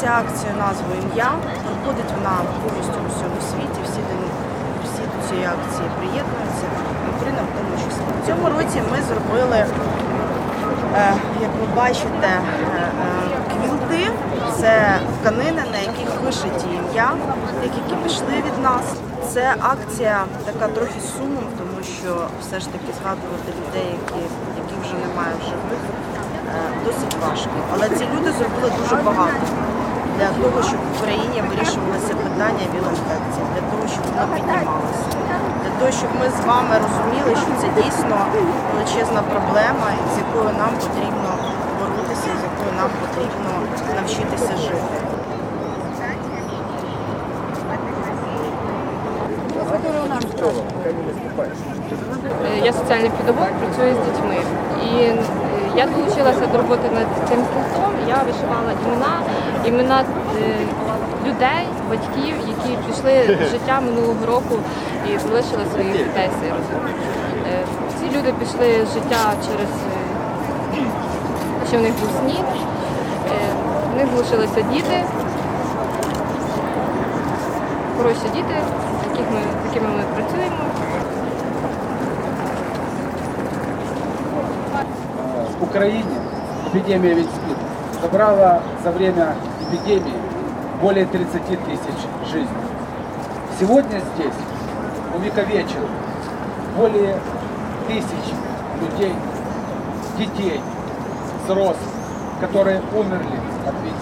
ця акція назвою ім'я. Проходить вона повністю у всьому світі. Всі до, всі до цієї акції приєднуються. Україна в тому числі. В цьому році ми зробили, е, як ви бачите, е, е, квілти. Це тканини, на яких вишиті ім'я, які пішли від нас. Це акція така трохи сумом, тому що все ж таки згадувати людей, які, які вже немає в живих, досить важко. Але ці люди зробили дуже багато для того, щоб в Україні вирішувалося питання віл-інфекції, для того, щоб воно піднімалося, для того, щоб ми з вами розуміли, що це дійсно величезна проблема, з якою нам потрібно боротися, з якою нам потрібно навчитися жити. Е, Я соціальний педагог, працюю з дітьми. І е, я долучилася до роботи над цим пунктом. Я вишивала імена, імена е, людей, батьків, які пішли з життя минулого року і залишили своїх дітей сирот. Е, Ці люди пішли з життя через е, що в них був снід. Е, В них залишилися діти, хороші діти, з якими ми працюємо. Украине эпидемия ведь спит забрала за время эпидемии более 30 тысяч жизней. Сегодня здесь увековечено более тысяч людей, детей, взрослых, которые умерли от вид